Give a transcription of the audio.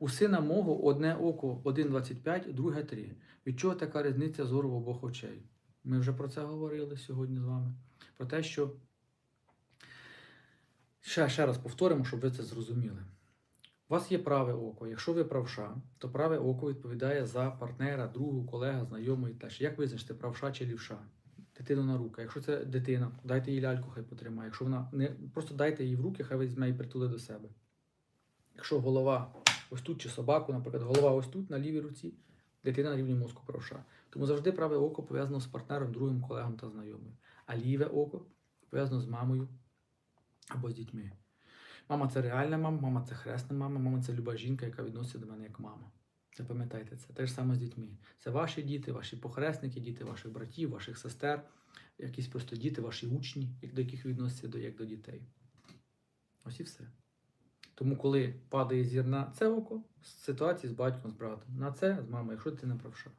У сина мого одне око 1,25, друге 3. Від чого така різниця зору в обох очей? Ми вже про це говорили сьогодні з вами. Про те, що ще, ще раз повторимо, щоб ви це зрозуміли. У вас є праве око. Якщо ви правша, то праве око відповідає за партнера, другу, колега, знайомий теж. Як визначити, правша чи лівша? Дитину на руки. Якщо це дитина, дайте їй ляльку, хай потримає. Якщо вона не просто дайте їй в руки, хай візьме і притули до себе. Якщо голова ось тут чи собаку, наприклад, голова ось тут на лівій руці, дитина на рівні мозку правша. Тому завжди праве око пов'язано з партнером, другим колегом та знайомим. А ліве око пов'язано з мамою або з дітьми. Мама це реальна мама, мама це хресна мама, мама це люба жінка, яка відноситься до мене як мама. Запам'ятайте це. Те ж саме з дітьми. Це ваші діти, ваші похресники, діти ваших братів, ваших сестер, якісь просто діти, ваші учні, як до яких відносяться як до дітей. Ось і все. Тому, коли падає зір на це око, з ситуації з батьком, з братом, на це з мамою, якщо ти не правша.